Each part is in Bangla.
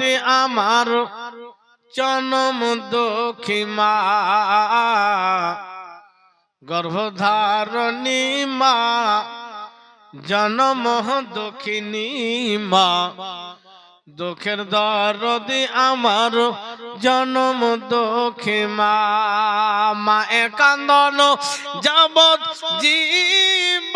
দরদি আমার জনম দক্ষী মা গর্ভধারণী মা, জনম দক্ষিণী মা। দুঃখের দরদি আমার জনম দুঃখী মা মা একান্দন যাবত জীব।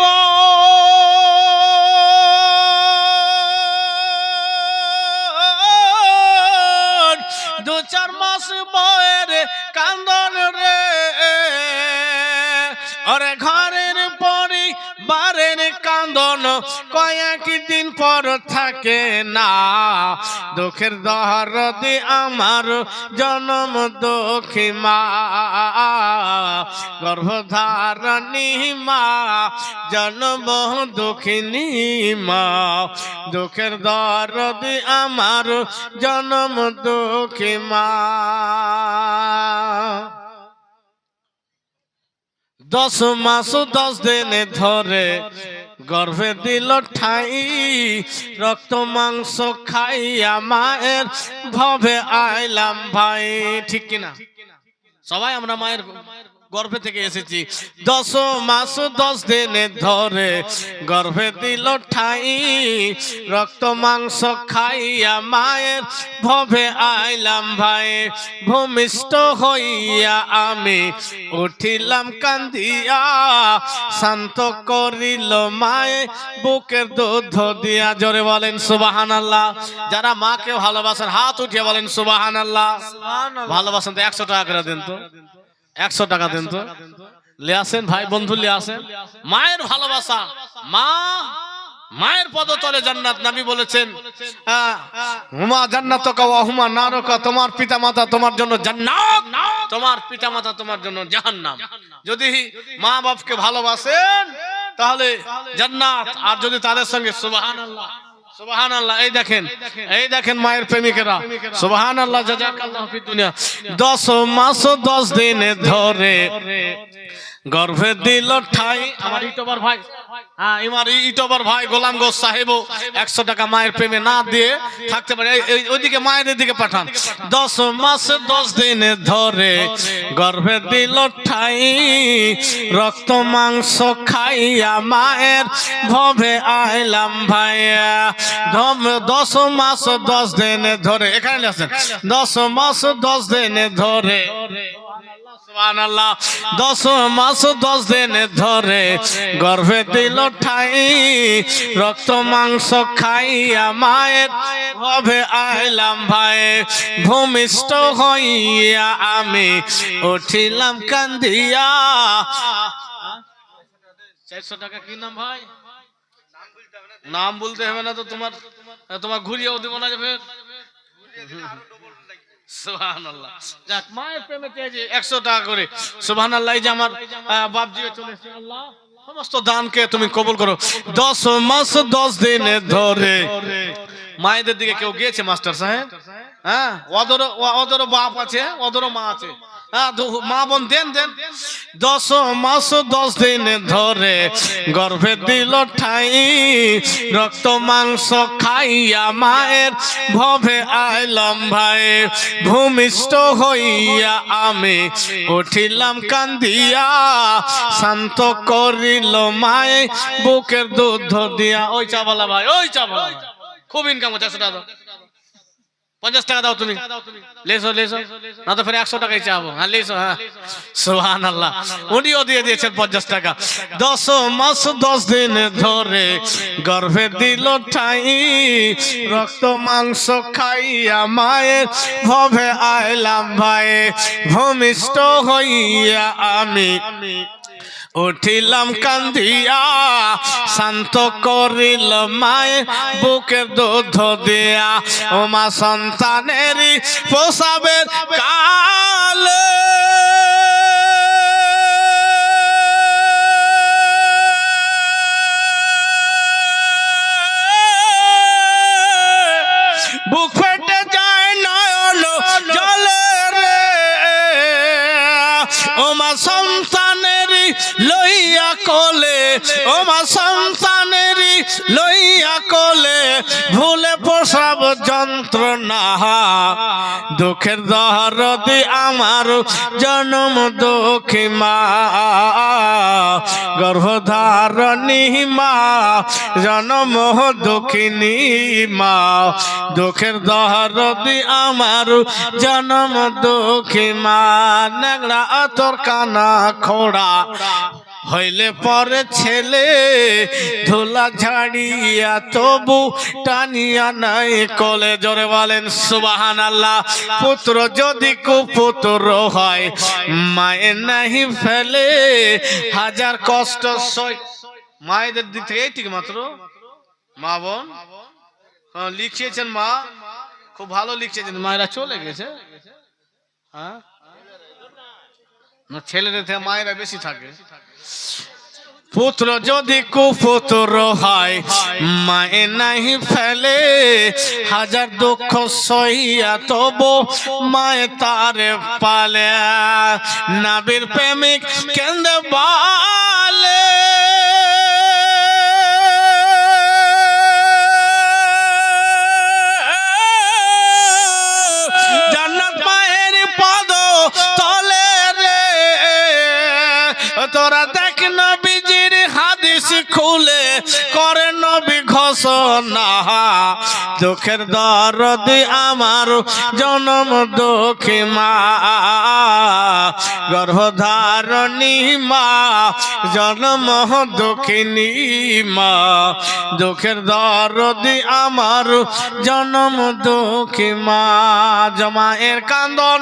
দু চার মাস বয়ের কান্দন রে। অরে ঘর কয়েক দিন পর থাকে না। দুঃখের দহরদি আমার জনম দুঃখী মা গর্ভধারণী মা, জন্ম দুঃখিনী মা। দুঃখের দরদি আমার জনম দুঃখী মা দশ মাস দশ দিন ধরে গর্ভে দিল ঠাই, রক্ত মাংস খাইয়া মায়ের ভবে আইলাম ভাই, ঠিক কিনা? সবাই আমরা মায়ের গর্ভে থেকে এসেছি। দশ মাস দশ দিনে ধরে গর্ভে দিল ঠাই রক্ত মাংস খাইয়া মায়ের ভবে আইলাম ভাই। ভূমিষ্ঠ হইয়া আমি উঠিলাম কান্দিয়া শান্ত করিল মায়ে বুকের দুধ দিয়া। জোরে বলেন সুবাহান আল্লাহ যারা মাকে ভালোবাসেন হাত উঠিয়ে বলেন সুবাহান আল্লাহ ভালোবাসেন তো একশো টাকা করে দিন তো। একশো টাকা দেন তো। লে আসেন ভাই বন্ধু লে আসেন মায়ের ভালোবাসা। মা, মায়ের পদতলে জান্নাত। নবী বলেছেন হুমা জান্নাত হুমা নারকা। তোমার পিতা মাতা তোমার জন্য জান্নাত। তোমার পিতা মাতা তোমার জন্য জাহান্নাম। যদি মা বাপকে ভালোবাসেন, তাহলে জান্নাত। আর যদি তাদের সঙ্গে সুবহানাল্লাহ সুবহানাল্লাহ এই দেখেন এই দেখেন। মায়ের প্রেমিকেরা। সুবহানাল্লাহ জাযাকাল্লাহু ফিদ দুনিয়া। 10 মাস 10 দিন ধরে। গর্ভে দিল ঠাই। আমার ইটোবার ভাই। হ্যাঁ আমার ইটোবার ভাই গোলাম গোস সাহেব একশো টাকা মায়ের প্রেমে না দিয়ে থাকতে পারে। ওইদিকে মায়ের দিকে পাঠান। দশ মাস দশ দিন ধরে গর্ভে দিল ঠাই। রক্ত মাংস খাইয়া মায়ের ভবে আইলাম ভাইয়া। ধম দশ মাস দশ দিন ধরে। এখানে আছেন দশ মাস দশ দিন ধরে দশ মাস, দশ দিন ধরে গর্ভে দিল ঠাই, রক্ত, মাংস খাইয়া মায়ের ভবে আইলাম ভাই। ভূমিষ্ঠ হইয়া আমি উঠিলাম কান্দিয়া। চারশো টাকা কি নাম ভাই? নাম বলতে হবে না তো তোমার তোমার ঘুরিয়েও দেবো না যাবে টাকা করে। যে আমার সমস্ত তুমি কবুল করো। দশ মাস, দশ দিন ধরে। মায়েদের দিকে কেউ গিয়েছে, মাস্টার সাহেব? হ্যাঁ? ওদেরও ওদেরও বাপ আছে ওদেরও মা আছে। মা বোন, দেন দেন। দশ মাস, দশ দিন ধরে গর্ভে দিল ঠাই, রক্ত মাংস খাইয়া মায়ের ভবে আইলাম ভাই। ভূমিষ্ঠ হইয়া আমি উঠিলাম কান্দিয়া, শান্ত করিল মায়ে বুকের দুধ দিয়া। ওই চাবালা ভাই, ওই চাবালা খুব ইনকাম হচ্ছে। পঞ্চাশ টাকা দাও তুমি। লেসো লেসো। না তো ফের একশো টাকাই চাবো। হ্যাঁ লেসো হ্যাঁ। সোহান আল্লাহ উনিও দিয়ে দিয়েছেন পঞ্চাশ টাকা। দশ মাস, দশ দিন ধরে গর্ভে দিল ঠাই। রক্ত, মাংস খাইয়া মায়ের ভবে আইলাম ভাই। ভূমিষ্ঠ হইয়া আমি উঠিলাম কান্দিয়া শান্ত করিল মায়ে বুকের দুধ দিয়া। ও মা সন্তানেরই পোষাবের কালে। বুক লইয়া কলে ও মা সন্তানেরই লইয়া কোলে ভুলে প্রসব যন্ত্রণা। দুঃখের দহরদি আমার জনম দুঃখী মা। গর্ভধারণী মা, জনম দুঃখিনী মা। দুঃখের দহরদি আমার জনম দুঃখী মা। নেগড়া তোর কানা খোড়া। হইলে পরে ছেলে ধুলা ঝাড়িয়া তবু টানিয়া নাই কলে। জোরে বলেন সুবাহান আল্লাহ পুত্র যদি কুপুত্র হয় মায়ের নাহি ফেলে। হাজার কষ্ট সই মায়েদের দিক থেকে ঠিক মাত্র? মা বোন? হ্যাঁ, লিখিয়েছেন মা। খুব ভালো লিখেছেন মায়েরা চলে গেছে। হ্যাঁ? ছেলেদের থেকে মায়েরা বেশি থাকে। পুত্র যদি কুপুত্র হয়, মায়ে নাই ফেলে। হাজার দুঃখ সহিয়া তবু মায়ে তারে পালে। নাবির প্রেমিক কেন্দ্র বালে। তোরা দেখ নবীজির হাদিস খুলে করে নবী ঘোষণা দুঃখের দরদ আমার, জনম দুঃখী মা। গর্ভধারণী মা, জনম দুঃখিনী মা। দুঃখের দরদি আমার, জনম দুঃখী মা। জমায়ের কান্দন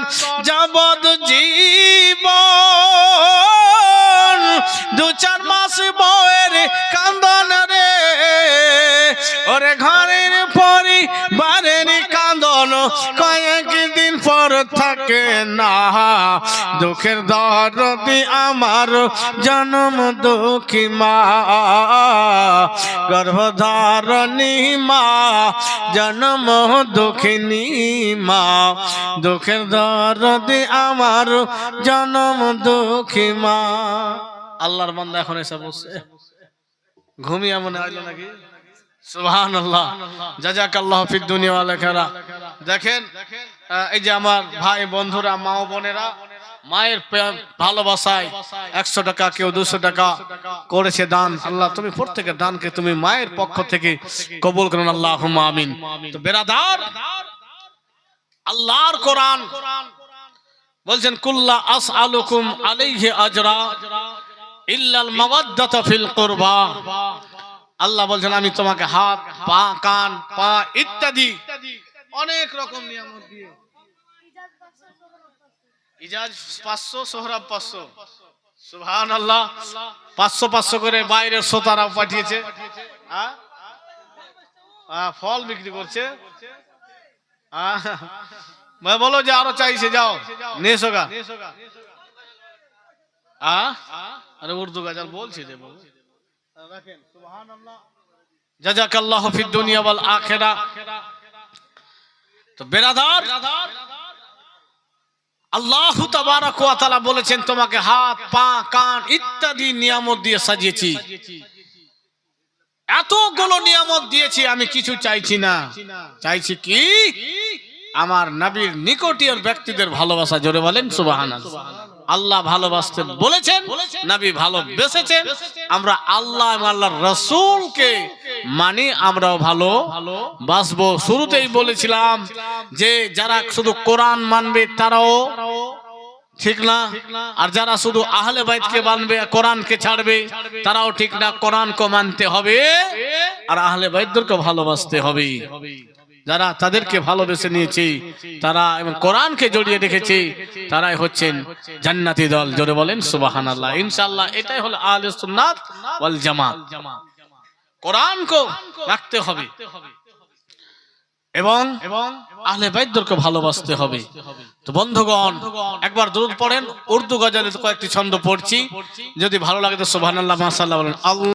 যাবদ জীবন। দু চার মাস বয়ের কান্দন রে। ওরে ঘরের পরিবারের কান্দন কয়েক দিন পর থাকে না। দুঃখের দরদি আমার জনম দুঃখী মা। গর্ভধারণী মা, জনম দুঃখিনী মা। দুঃখের দরদি আমার জনম দুঃখী মা। আল্লাহর বান্দা এখন এসে বসে। ঘুমিয়ে মনে হইল নাকি? আল্লাহ জাজাক আল্লাহ দেখেন এই যে আমার ভাই বন্ধুরা মা ও বোনেরা মায়ের ভালোবাসায় একশো টাকা কেউ দুশো টাকা করেছে দান। আল্লাহ তুমি প্রত্যেকের দানকে তুমি মায়ের পক্ষ থেকে কবুল করুন। আল্লাহ আমিন। তো বেরাদার আল্লাহর কোরআন বলছেন কুল্লা আস আলুকুম আলাইহি আজরা ইল্লাল মাওয়াদ্দাতা ফিল কুরবা। আল্লাহ বলছেন আমি তোমাকে হাত পা কান পা ইত্যাদি অনেক রকম নিয়ামত দিয়ে ইজাজ পাঁচশো সোহরাব পাঁচশো। সুবহান আল্লাহ পাঁচশো পাঁচশো করে বাইরের শ্রোতারা পাঠিয়েছে। হ্যাঁ? হ্যাঁ, ফল বিক্রি করছে। হ্যাঁ। ভাই বলো যে আরও চাইছে যাও। হ্যাঁ? আরে উর্দু গাজাল বলছে যে দুনিয়া তো আল্লাহ তাবারাক ওয়া বলেছেন, তোমাকে হাত, পা, কান ইত্যাদি নিয়ামত দিয়ে সাজিয়েছি। এতগুলো নিয়ামত দিয়েছি, আমি কিছু চাইছি না। চাইছি কি? আমার নবীর নিকটীয় ব্যক্তিদের ভালোবাসা, জোরে বলেন, সুবহানাল্লাহ। আল্লাহ ভালোবাসতে বলেছেন, নবী ভালোবেসেছেন আমরা আল্লাহ এবং আল্লাহর রসুলকে মানি আমরাও ভালো বাসবো। শুরুতেই বলেছিলাম যে যারা শুধু কোরআন মানবে তারাও ঠিক না, আর যারা শুধু আহলে বাইতকে মানবে, কোরআনকে ছাড়বে, তারাও ঠিক না। কোরআনকে মানতে হবে, আর আহলে বাইতদেরকে ভালোবাসতে হবে। যারা তাদেরকে ভালোবেসে নিয়েছে তারা এবং কোরআনকে জড়িয়ে রেখেছে তারাই হচ্ছেন জান্নাতি দল। জোরে বলেন সুবাহান আল্লাহ ইনশাল্লাহ এটাই হলো সুন্নাত ওয়াল জামাত। কোরআনকে রাখতে হবে। এবং এবং আহলে বাইতদেরকে ভালোবাসতে হবে। তো বন্ধুগণ একবার দরুদ পড়েন। উর্দু গজালে কয়েকটি ছন্দ পড়ছি। যদি ভালো লাগে তো সুবহানাল্লাহ মাশাআল্লাহ বলেন আল্লাহ